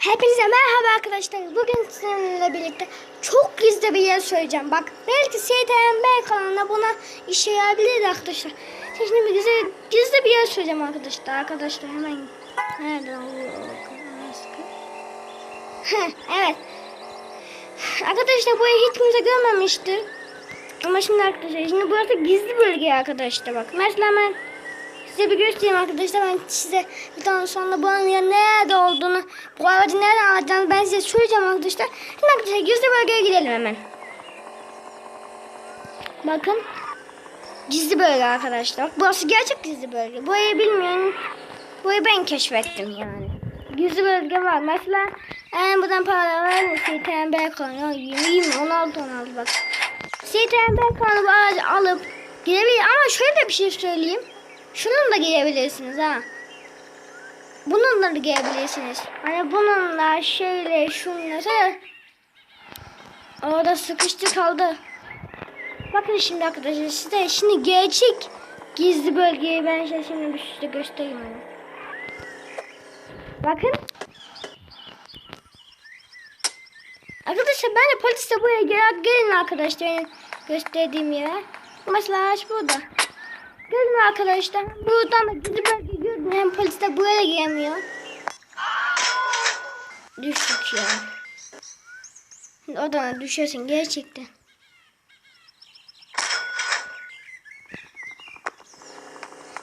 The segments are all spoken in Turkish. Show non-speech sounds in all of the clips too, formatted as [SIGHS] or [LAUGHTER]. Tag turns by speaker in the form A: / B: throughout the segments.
A: Hepinize merhaba arkadaşlar. Bugün sizinle birlikte çok gizli bir yer söyleyeceğim. Bak belki STMB kanalına buna işe yarayabilir arkadaşlar. Şimdi bir gizli, gizli bir yer söyleyeceğim arkadaşlar. Arkadaşlar hemen nerede lan bu? Heh, evet. Arkadaşlar burayı hiç kimse görmemiştir. Ama şimdi arkadaşlar şimdi burası gizli bölge arkadaşlar bak. Mesela ben size bir göstereyim arkadaşlar. Ben size bir tane sonra buranın ya nerede olduğunu, bu aracı nereden alacağını ben size söyleyeceğim arkadaşlar. Şimdi arkadaşlar gizli bölgeye gidelim hemen. Bakın. Gizli bölge arkadaşlar. Burası gerçek gizli bölge. Burayı bilmiyorum. Burayı ben keşfettim yani. Gizli bölge var. Mesela en buradan paralar var. STMB kanıyor. 20, 20, 16, 16 bak. STMB kanı bu aracı alıp gidebilir. Ama şöyle de bir şey söyleyeyim. Şununla girebilirsiniz ha. Bununla da girebilirsiniz. Hani bununla şöyle şunla. Orada sıkıştı kaldı. Bakın şimdi arkadaşlar size şimdi gerçek gizli bölgeyi ben size şimdi bir size göstereyim. Hani. Bakın. Arkadaşlar ben de polisle buraya gel gelin arkadaşlar gösterdiğim yere. Mesela burada. Gelin arkadaşlar. Buradan da gizli bölge gördüm. Hem polis de buraya giremiyor. Düştük ya. Şimdi oradan da düşersin gerçekten.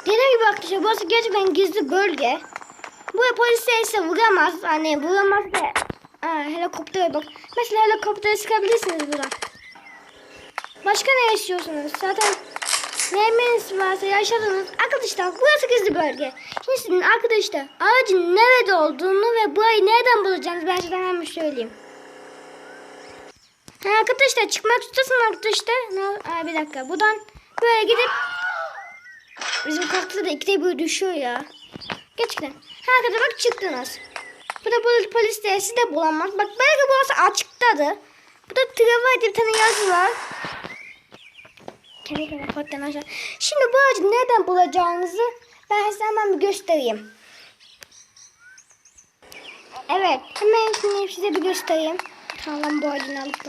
A: Dediğim gibi arkadaşlar burası gerçekten gizli bölge. Buraya polis ise vuramaz. Hani vuramaz da. Aa, helikoptere bak. Mesela helikoptere sıkabilirsiniz buradan. Başka ne istiyorsunuz? Zaten Neyiniz varsa yaşadınız. Arkadaşlar burası gizli bölge. Şimdi sizin arkadaşlar aracın nerede olduğunu ve burayı nereden bulacağınızı ben size hemen söyleyeyim. Ha, arkadaşlar çıkmak istiyorsun arkadaşlar. Aa, bir dakika buradan böyle gidip bizim kartlı da ikide bir düşüyor ya. Gerçekten. Ha arkadaşlar bak çıktınız. Bu da polis, polis de bulamaz. Bak belki burası açıktadır. Burada trava diye bir tane yazı var. Şimdi bu ağacı nereden bulacağınızı ben size hemen bir göstereyim. Evet. Hemen şimdi size bir göstereyim. Tamam bu ağacını alıp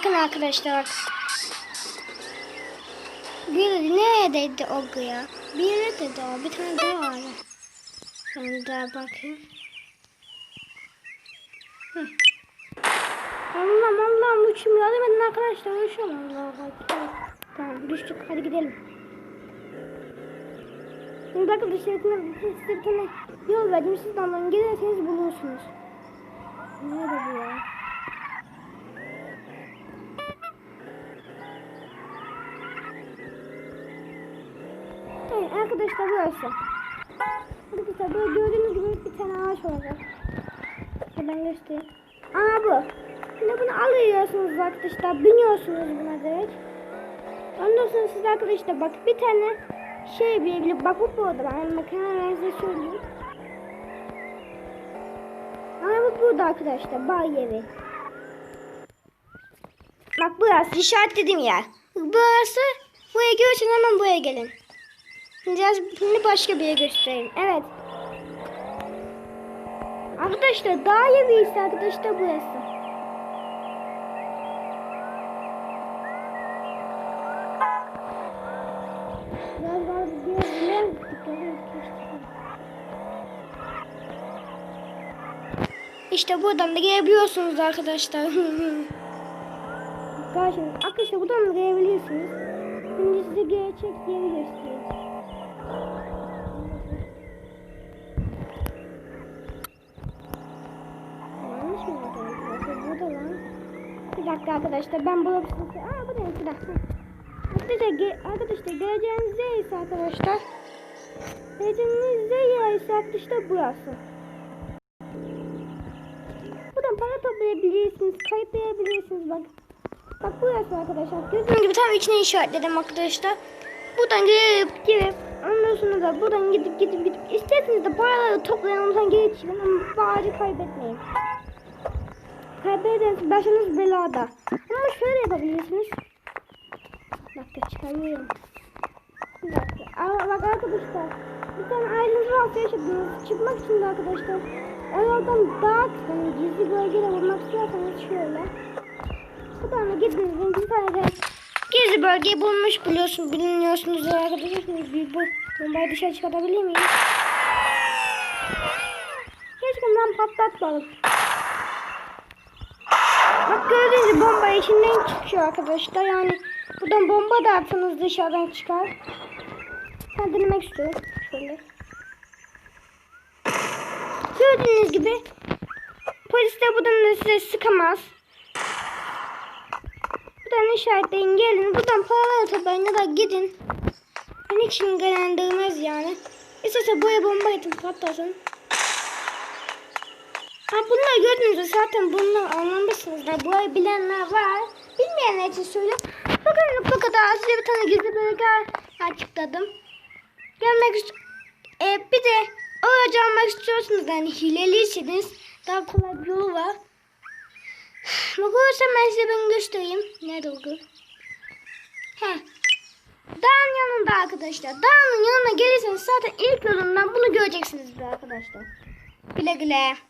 A: Bakın arkadaşlar. Bir neredeydi o ya? Bir yere dedi o. Bir tane daha var. Ben daha bakayım. Hı. Allah'ım Allah'ım uçum yardım edin arkadaşlar. Uçuyorum Allah'ım. Tamam düştük. Hadi gidelim. Şimdi arkadaşlar size bir yol verdim. Siz de ondan giderseniz bulursunuz. Nerede bu ya? Arkadaşlar burası. Arkadaşlar böyle gördüğünüz gibi bir tane ağaç olacak. Ben göstereyim. Aa bu. Şimdi bunu alıyorsunuz arkadaşlar. Biniyorsunuz buna direkt. Ondan sonra siz arkadaşlar bak bir tane şey bir bak bu burada. Ben makine size söyleyeyim. Ama bu burada arkadaşlar. Bar yeri. Bak burası işaretlediğim yer. Burası buraya görürsen hemen buraya gelin. Biraz şimdi başka bir yere göstereyim. Evet. Arkadaşlar daha iyi bir arkadaşlar burası. İşte buradan da gelebiliyorsunuz arkadaşlar. [LAUGHS] Arkadaşlar buradan da gelebiliyorsunuz. Şimdi size gerçek yeri göstereyim. Yanlış mı oldu arkadaşlar? Burada lan. Dakika arkadaşlar ben bulabilirim. Aa bu ne? Bir dakika. Arkadaşlar, ge arkadaşlar geleceğiniz yer ise arkadaşlar. Geleceğiniz yer ise arkadaşlar burası. Buradan para toplayabilirsiniz, kayıtlayabilirsiniz bak. Bak burası arkadaşlar. Gördüğünüz gibi tam içine işaretledim arkadaşlar. Buradan girip girip Ondan sonra da buradan gidip gidip gidip isterseniz de paraları toplayın ondan geri çıkın ama bari kaybetmeyin. Kaybederseniz başınız belada. Ama şöyle yapabilirsiniz. Bir dakika çıkarıyorum. Bir dakika. Aa, bak arkadaşlar. Bir tane ayrıntı varsa yaşadınız. Çıkmak için de arkadaşlar. Oradan daha yani gizli bölgede bulmak istiyorsanız şöyle. Buradan da gidiniz. Bir tane gizli bölgeyi bulmuş biliyorsun. Biliniyorsunuz arkadaşlar. Bir bu bombayı dışarı çıkartabilir miyim? Keşke ben patlatmadım. Bak gördüğünüz gibi bomba içinden çıkıyor arkadaşlar. Yani buradan bomba da atsanız dışarıdan çıkar. Ben denemek istiyorum. Şöyle. Gördüğünüz gibi polis de buradan da size sıkamaz. Buradan işaretleyin gelin. Buradan paraları toplayın ya da gidin. Ben hiç ilgilendirmez yani. İsterse buraya bomba atın patlasın. Ha bunları gördünüz zaten bunları anlamışsınız da burayı bilenler var. Bilmeyenler için söylüyorum. Bugün bu kadar size bir tane gizli bölge açıkladım. Gelmek ist e, bir de aracı almak istiyorsanız yani hileliyseniz daha kolay bir yolu var. [SIGHS] Bakıyorsam ben size ben göstereyim. Nerede oldu? He. Dağın yanında arkadaşlar. Dağın yanına gelirseniz zaten ilk yolundan bunu göreceksiniz arkadaşlar. Güle güle.